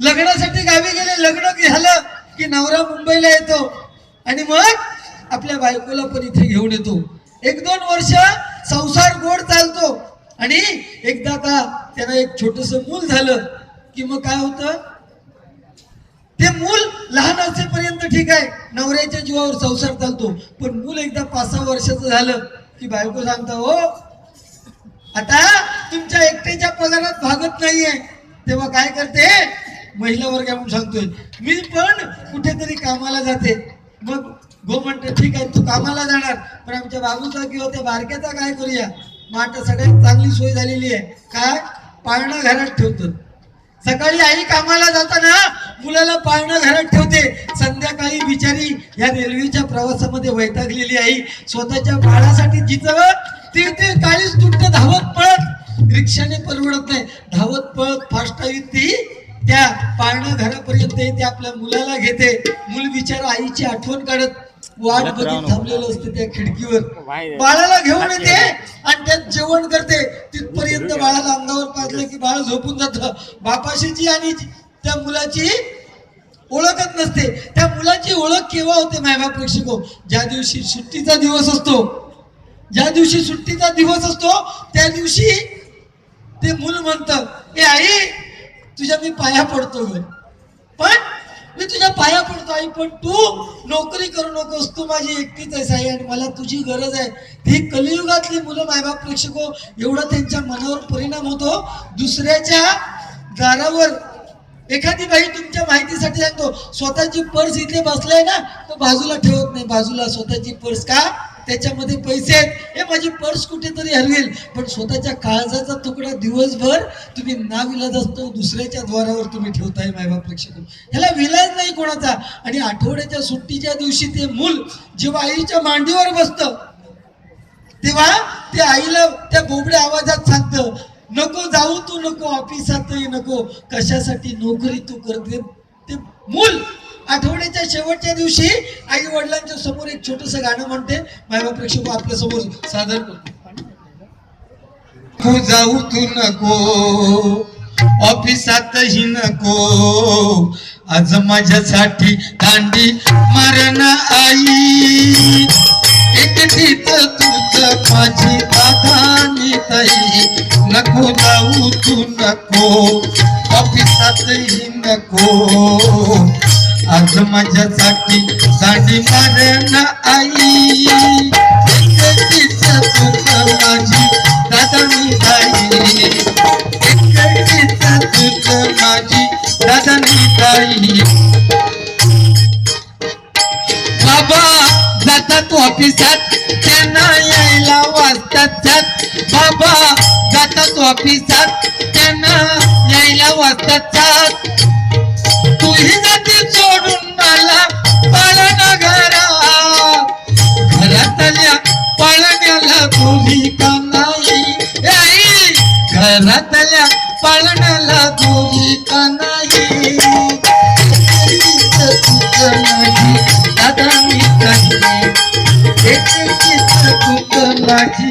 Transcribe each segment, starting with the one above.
लग्नासाठी गावी गेले लग्न झालं की नवरा मुंबईला येतो. आणि मग आपल्या बायकोला पण इथे घेऊन येतो. एक दोन वर्ष संसार गोड चालतो. आणि एकदा का त्याला एक छोटस मूल झालं की मग काय होतं? ते मूल लहान असेपर्यंत ठीक आहे. नवऱ्याच्या जीवावर संसार चालतो. पण मूल एकदा पाच सहा वर्षाचं झालं की बायको सांगता हो आता तुमच्या एकट्याच्या पगारात भागत नाहीये. तेव्हा काय करते? महिला वर्ग म्हणून सांगतोय. मी पण कुठेतरी कामाला जाते. मग गो म्हणते ठीक आहे तू कामाला जाणार. पण आमच्या बाबूचा किंवा त्या बारक्याचा काय करूया? मग आता सगळ्यात चांगली सोय झालेली आहे. काय? पाळणं घरात ठेवतो. सकाळी आई कामाला जाताना मुलाला पाळणं घरात ठेवते. संध्याकाळी बिचारी या रेल्वेच्या प्रवासामध्ये वैतागलेली आई स्वतःच्या बाळासाठी जिथं ती ते काळीच तुटत धावत पळत रिक्षाने परवडत नाही. धावत पळत फास्टावीत ती. पाळणं घरापर्यंत येते आपल्या मुलाला घेते. मूल बिचारा आईची आठवण काढत वाट बघत थांबलेलं असते त्या खिडकीवर. बाळाला घेऊन येते आणि त्यात जेवण करते. तिथपर्यंत बाळाला अंगावर पाजलं की बाळ झोपून जातं. बापाशीची आणि त्या मुलाची ओळखच नसते. त्या मुलाची ओळख केव्हा होते मायबाप प्रेक्षको? ज्या दिवशी सुट्टीचा दिवस असतो. ज्या दिवशी सुट्टीचा दिवस असतो त्या दिवशी ते मूल म्हणतं ए आई तुझ्या मी पाया पडतो पण मी तुझ्या पाया पडतो आई पण तू नोकरी करू नकोस. तू माझी एकटीच आहेस आई आणि मला तुझी गरज आहे. ही कलियुगातली मुलं मायबाप प्रेक्षको एवढा त्यांच्या मनावर परिणाम होतो. दुसऱ्याच्या दारावर एखादी बाई तुमच्या माहितीसाठी सांगतो स्वतःची पर्स इथे बसलाय ना तो बाजूला ठेवत नाही. बाजूला स्वतःची पर्स का त्याच्यामध्ये पैसे आहेत. हे माझी पर्स कुठेतरी हरवेल. पण स्वतःच्या काळजाचा तुकडा दिवसभर तुम्ही नाविलाज असतो दुसऱ्याच्या द्वारावर तुम्ही ठेवताय मायबाप प्रेक्षक. ह्याला विलाज नाही कोणाचा. आणि आठवड्याच्या सुट्टीच्या दिवशी ते मूल जेव्हा आईच्या मांडीवर बसतं तेव्हा ते आईला त्या बोबड्या आवाजात सांगतं नको जाऊ तू नको ऑफिसातही नको. कशासाठी नोकरी तू करते? ते मूल आठवड्याच्या शेवटच्या दिवशी आई वडिलांच्या समोर एक छोटस गाणं म्हणते. मायबा प्रेक्षक आपल्यासमोर सादर करतो. तू जाऊ तू नको ऑफिसातही नको. आज माझ्यासाठी दांडी मारण आई. एकटीच तुझ माझी आधानी ताई. नको जाऊ तू नको ऑफिसातही नको. आज माझ्यासाठी साडी मारण आई. ताई तुझ माझी ताई बाबा जातात ऑफिसात त्यांना यायला वाजतात जात बाबा जातात ऑफिसात त्यांना यायला वाजतात जात घरातल्या पाळण्याला तुझी का नाही? दादा मी काही एकटीच चूक माझी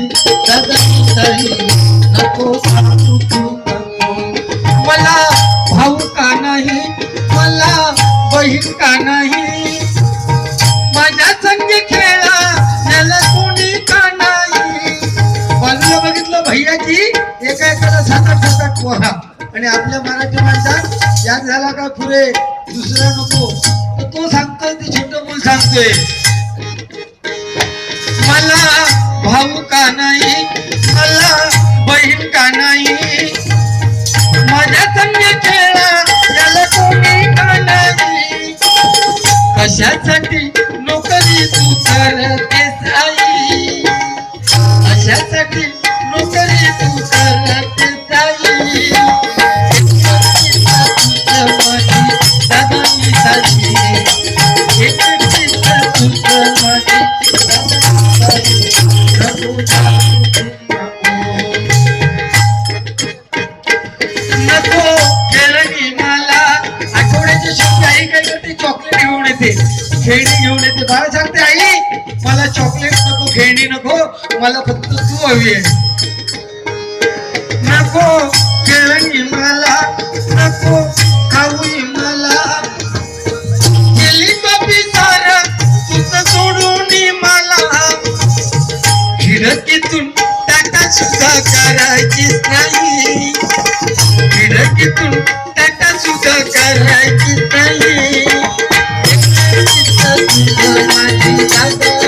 पोहा आणि आपल्या मराठी माणसात याद झाला का फुरे दुसरा नको. तो सांगतोय ते छोट मूल सांगतोय. मला भाऊ का नाही? मला बहीण का नाही? माझ्या संग खेळा याला कोणी का नाही? कशासाठी नोकरी तू करते? खेळणी चॉकलेट घेऊन येते. खेळणी घेऊन येते. बाळा सांगते आई मला चॉकलेट नको खेळणी नको. मला फक्त तू हवी आहे. नको खेळणी मला. नको करायचीच नाही. विरगीतून टाटा सुद्धा करायचीच नाही. माझी दादा